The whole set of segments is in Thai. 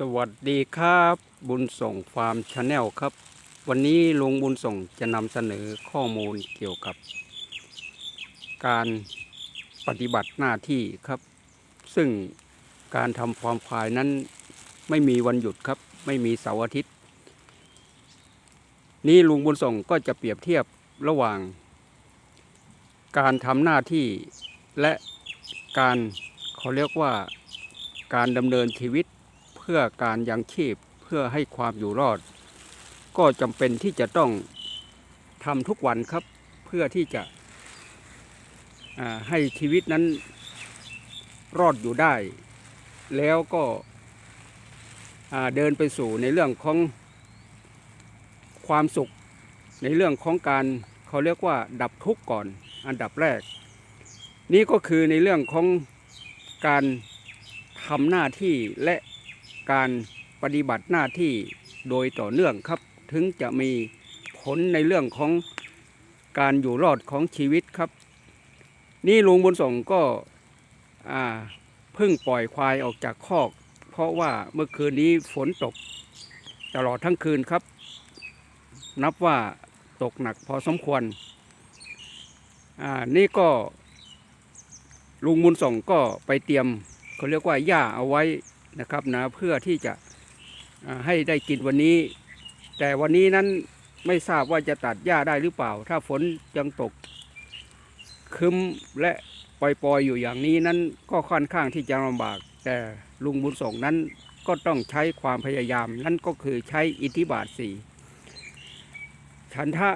สวัสดีครับ บุญส่งฟาร์มชาแนลครับ วันนี้ลุงบุญส่งจะนำเสนอข้อมูลเกี่ยวกับ การปฏิบัติหน้าที่ครับ ซึ่งการทำฟาร์มควายนั้นไม่มีวันหยุดครับ ไม่มีเสาร์อาทิตย์ นี่ลุงบุญส่งก็จะเปรียบเทียบระหว่าง การทำหน้าที่และการเขาเรียกว่าการดำเนินชีวิต พื่อการยังชีพเพื่อให้ความอยู่รอด ก็จำเป็นที่จะต้องทำทุกวันครับ เพื่อที่จะให้ชีวิตนั้นรอดอยู่ได้ แล้วก็เดินไปสู่ในเรื่องของความสุข ในเรื่องของการเขาเรียกว่า ดับทุกข์ก่อนอันดับแรก นี่ก็คือในเรื่องของการทำหน้าที่และ การปฏิบัติหน้าที่โดยต่อเนื่องครับ ถึงจะมีผลในเรื่องของการอยู่รอดของชีวิตครับ นี่ลุงบุญส่งก็เพิ่งปล่อยควายออกจากคอก เพราะว่าเมื่อคืนนี้ฝนตกตลอดทั้งคืนครับ นับว่าตกหนักพอสมควรอ่านี่ก็ลุงบุญส่งก็ไปเตรียมเขาเรียกว่าหญ้าเอาไว้ นะครับนะเพื่อที่จะให้ได้กินวันนี้ แต่วันนี้นั้นไม่ทราบว่าจะตัดหญ้าได้หรือเปล่า ถ้าฝนยังตกคึมและปล่อยๆอยู่อย่างนี้นั้นก็ค่อนข้างที่จะลำบาก แต่ลุงบุญส่งนั้นก็ต้องใช้ความพยายามนั่นก็คือใช้อิทธิบาทสี่ฉันทะ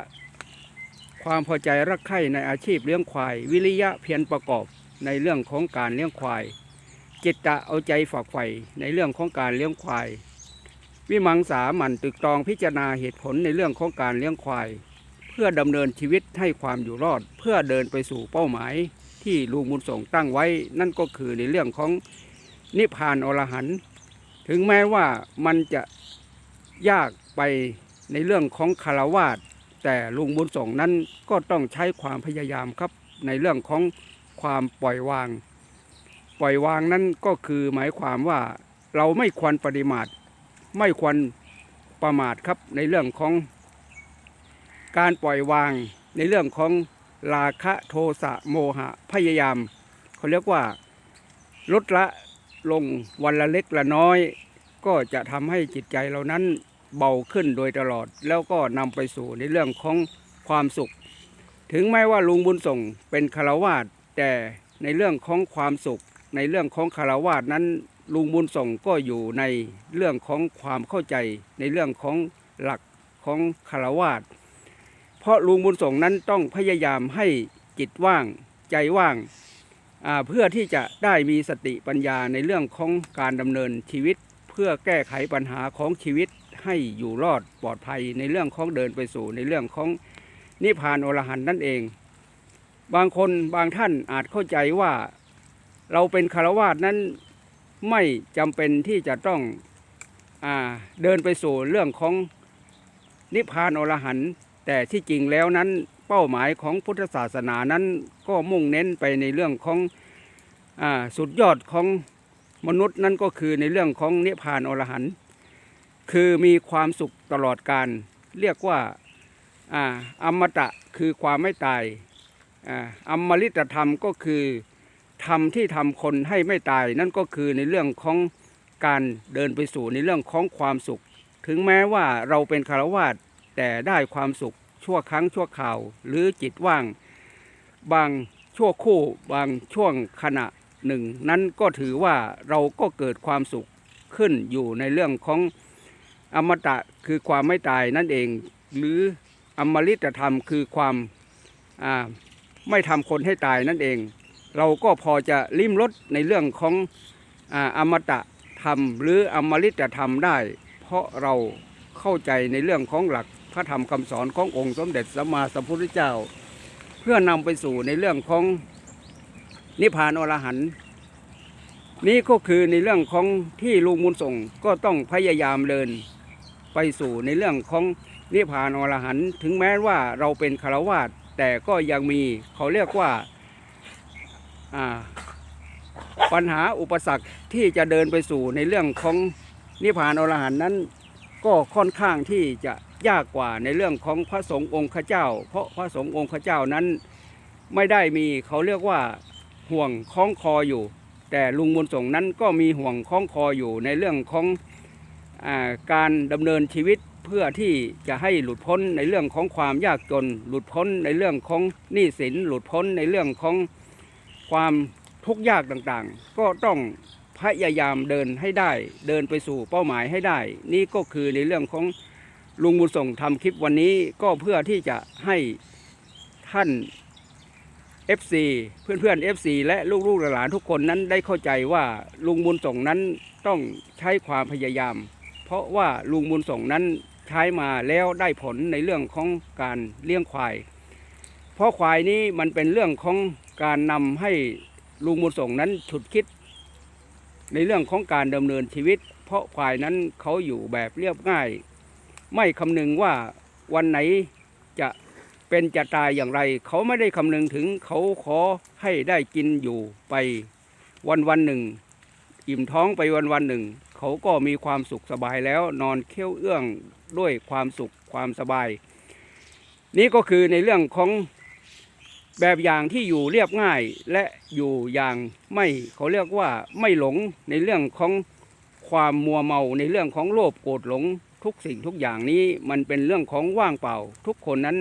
ความพอใจรักใคร่ในอาชีพเลี้ยงควาย วิริยะเพียรประกอบในเรื่องของการเลี้ยงควาย จิตตะเอาใจฝักใฝ่ในเรื่องของการเลี้ยงควาย วิมังสาหมันตึกตรองพิจารณาเหตุผลในเรื่องของการเลี้ยงควาย เพื่อดำเนินชีวิตให้ความอยู่รอด เพื่อเดินไปสู่เป้าหมาย ที่ลุงบุญส่งตั้งไว้ นั่นก็คือในเรื่องของนิพพานอรหันต์ถึงแม้ว่ามันจะยากไปในเรื่องของคารวาสแต่ลุงบุญส่งนั้นก็ต้องใช้ความพยายามครับในเรื่องของความปล่อยวาง ปล่อยวางนั้นก็คือหมายความว่าเราไม่ควรปฏิมาทไม่ควรประมาทครับในเรื่องของการปล่อยวางในเรื่องของราคะโทสะโมหะพยายามเขาเรียกว่าลดละลงวันละเล็กละน้อย ก็จะทำให้จิตใจเรานั้นเบาขึ้นโดยตลอด แล้วก็นำไปสู่ในเรื่องของความสุข ถึงแม้ว่าลุงบุญส่งเป็นคารวาสแต่ในเรื่องของความสุข ในเรื่องของคารวาสนั้นลุงบุญส่งก็อยู่ในเรื่องของความเข้าใจในเรื่องของหลักของคารวาสเพราะลุงบุญส่งนั้นต้องพยายามให้จิตว่างใจว่างาเพื่อที่จะได้มีสติปัญญาในเรื่องของการดำเนินชีวิต เพื่อแก้ไขปัญหาของชีวิตให้อยู่รอดปลอดภัยในเรื่องของเดินไปสู่ในเรื่องของนิพพานอรหันต์นั่นเอง บางคนบางท่านอาจเข้าใจว่า เราเป็นคารวาสนั้นไม่จำเป็นที่จะต้องอเดินไปสู่เรื่องของนิพพานอรหันต์แต่ที่จริงแล้วนั้นเป้าหมายของพุทธศาสนานั้นก็มุ่งเน้นไปในเรื่องของอสุดยอดของมนุษย์นั่นก็คือในเรื่องของนิพพานอรหันต์คือมีความสุขตลอดการเรียกว่าอาอมตะคือความไม่ตายอ่าอมฤตธรรมก็คือ ธรรมที่ทำคนให้ไม่ตาย นั่นก็คือในเรื่องของการเดินไปสู่ในเรื่องของความสุข ถึงแม้ว่าเราเป็นคารวาสแต่ได้ความสุขชั่วครั้งชั่วคราว หรือจิตว่าง บางชั่วคู่บางช่วงขณะหนึ่ง นั้นก็ถือว่าเราก็เกิดความสุขขึ้นอยู่ในเรื่องของอมตะคือความไม่ตายนั่นเอง หรืออมฤตธรรมคือความไม่ทำคนให้ตายนั่นเอง เราก็พอจะลิ้มรสในเรื่องของอาอมตะธรรม หรืออมฤตธรรมได้ เพราะเราเข้าใจในเรื่องของหลักพระธรรมคำสอนขององค์สมเด็จสัมมาสัมพุทธเจ้า เพื่อนำไปสู่ในเรื่องของนิพพานอรหันต์นี่ก็คือในเรื่องของที่ลุงมุนส่งก็ต้องพยายามเดินไปสู่ในเรื่องของนิพพานอรหันต์ถึงแม้ว่าเราเป็นคารวาสแต่ก็ยังมีเขาเรียกว่า ปัญหาอุปสรรคที่จะเดินไปสู่ในเรื่องของนิพพานอรหันต์นั้น ก็ค่อนข้างที่จะยากกว่าในเรื่องของพระสงฆ์องค์ข้าเจ้า เพราะพระสงฆ์องค์ข้าเจ้านั้น ไม่ได้มีเขาเรียกว่าห่วงคล้องคออยู่ แต่ลุงบุญส่งนั้นก็มีห่วงคล้องคออยู่ในเรื่องของอาการดำเนินชีวิตเพื่อที่จะให้หลุดพ้นในเรื่องของความยากจน หลุดพ้นในเรื่องของหนี้สินหลุดพ้นในเรื่องของ ความทุกข์ยากต่างๆ ก็ต้องพยายามเดินให้ได้ เดินไปสู่เป้าหมายให้ได้ นี่ก็คือในเรื่องของลุงบุญส่งทำคลิปวันนี้ก็เพื่อที่จะให้ท่าน FC เพื่อนๆ FC และลูกๆหลานๆทุกคนนั้นได้เข้าใจว่าลุงบุญส่งนั้นต้องใช้ความพยายาม เพราะว่าลุงบุญส่งนั้นใช้มาแล้วได้ผลในเรื่องของการเลี้ยงควาย เพราะควายนี้มันเป็นเรื่องของ การนำให้ลุงบุญส่งนั้นฉุดคิด ในเรื่องของการดำเนินชีวิต เพราะควายนั้นเขาอยู่แบบเรียบง่าย ไม่คำนึงว่าวันไหนจะเป็นจะตายอย่างไร เขาไม่ได้คำนึงถึงเขาขอให้ได้กินอยู่ไปวันวันหนึ่ง อิ่มท้องไปวันวันหนึ่ง เขาก็มีความสุขสบายแล้วนอนเคี้ยวเอื้องด้วยความสุขความสบาย นี่ก็คือในเรื่องของ แบบอย่างที่อยู่เรียบง่ายและอยู่อย่างไม่เขาเรียกว่าไม่หลงในเรื่องของความมัวเมาในเรื่องของโลภโกรธหลงทุกสิ่งทุกอย่างนี้มันเป็นเรื่องของว่างเปล่า ทุกคนนั้น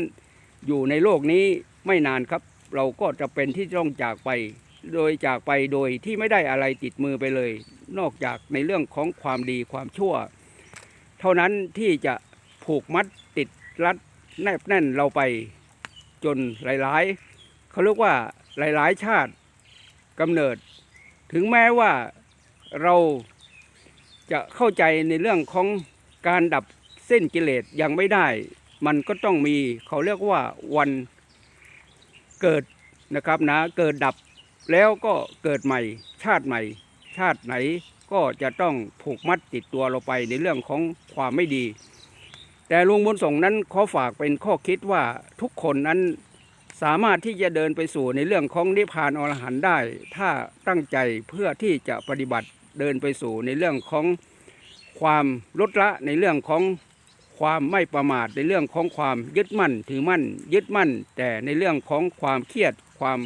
อยู่ในโลกนี้ไม่นานครับ เราก็จะเป็นที่ต้องจากไป โดยจากไปโดยที่ไม่ได้อะไรติดมือไปเลย นอกจากในเรื่องของความดีความชั่ว เท่านั้นที่จะผูกมัดติดรัดแนบแน่นเราไปจนหลายๆ เขาเรียกว่าหลาย ๆ ชาติกำเนิด ถึงแม้ว่าเราจะเข้าใจในเรื่องของการดับเส้นกิเลสยังไม่ได้ มันก็ต้องมีเขาเรียกว่าวันเกิดนะครับนะเกิดดับแล้วก็เกิดใหม่ ชาติใหม่ ชาติไหนก็จะต้องผูกมัดติดตัวเราไปในเรื่องของความไม่ดี แต่ลุงบุญส่งนั้นขอฝากเป็นข้อคิดว่าทุกคนนั้น สามารถที่จะเดินไปสู่ในเรื่องของนิพพานอรหันต์ได้ ถ้าตั้งใจเพื่อที่จะปฏิบัติเดินไปสู่ในเรื่องของความลดละในเรื่องของความไม่ประมาทในเรื่องของความยึดมั่นถือมั่น ยึดมั่น แต่ในเรื่องของความเครียดความ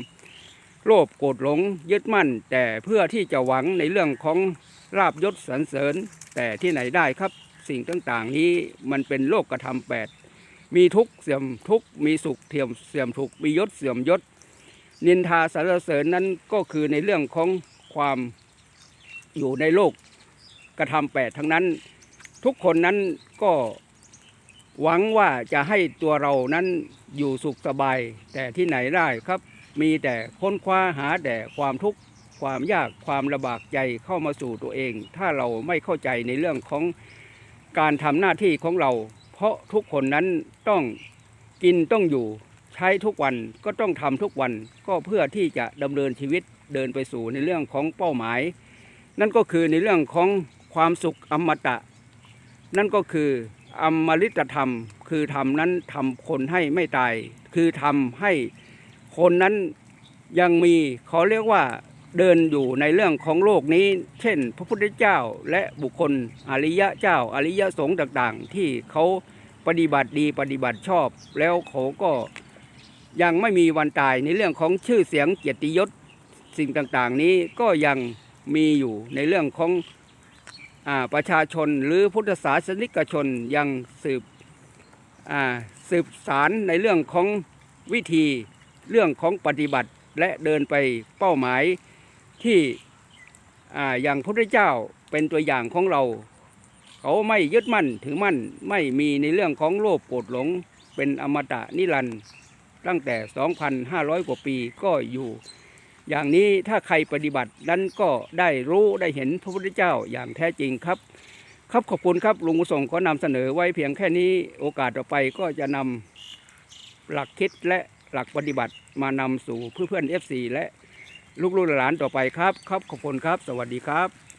โลภโกรธหลง ยึดมั่น แต่เพื่อที่จะหวังในเรื่องของลาบยศสรรเสริญ แต่ที่ไหนได้ครับ สิ่งต่างๆ นี้มันเป็นโลกกระทำแปด มีทุกเสื่อมทุกมีสุขเทียมเสื่อมทุกมียศเสื่อมยศ นินทาสรรเสริญนั้นก็คือในเรื่องของความอยู่ในโลกกระทำแปดทั้งนั้น ทุกคนนั้นก็หวังว่าจะให้ตัวเรานั้นอยู่สุขสบาย แต่ที่ไหนได้ครับ มีแต่ค้นคว้าหาแต่ความทุกข์ความยากความลำบากใจเข้ามาสู่ตัวเอง ถ้าเราไม่เข้าใจในเรื่องของการทำหน้าที่ของเรา ราะทุกคนนั้นต้องกินต้องอยู่ใช้ทุกวันก็ต้องทำทุกวันก็เพื่อที่จะดำเนินชีวิตเดินไปสู่ในเรื่องของเป้าหมาย นั่นก็คือในเรื่องของความสุขอมตะ นั่นก็คืออมฤตธรรม คือทำนั้นทำคนให้ไม่ตาย คือทำให้คนนั้นยังมีเขาเรียกว่า เดินอยู่ในเรื่องของโลกนี้ เช่น พระพุทธเจ้าและบุคคลอริยะเจ้าอริยสงฆ์ต่างๆ ที่เขาปฏิบัติดีปฏิบัติชอบ แล้วเขาก็ยังไม่มีวันตายในเรื่องของชื่อเสียงเกียรติยศสิ่งต่างๆ นี้ก็ยังมีอยู่ในเรื่องของอประชาชนหรือพุทธศาสนิกชนยังสืบสืบสารในเรื่องของวิธีเรื่องของปฏิบัติและเดินไปเป้าหมาย ที่ออย่างพระพุทธเจ้าเป็นตัวอย่างของเรา เขาไม่ยึดมั่นถือมั่นไม่มีในเรื่องของโลภโกรธหลงเป็นอมตะนิรันดร์ตั้งแต่ 2,500 กว่าปีก็อยู่ อย่างนี้ถ้าใครปฏิบัตินั้นก็ได้รู้ได้เห็นพระพุทธเจ้าอย่างแท้จริงครับ ครับขอบคุณครับลุงส่งขอนำเสนอไว้เพียงแค่นี้โอกาสต่อไปก็จะนำหลักคิดและหลักปฏิบัติมานำสู่เพื่อนๆ FC และ ลูกๆหลานต่อไปครับ ครับขอบคุณครับ สวัสดีครับ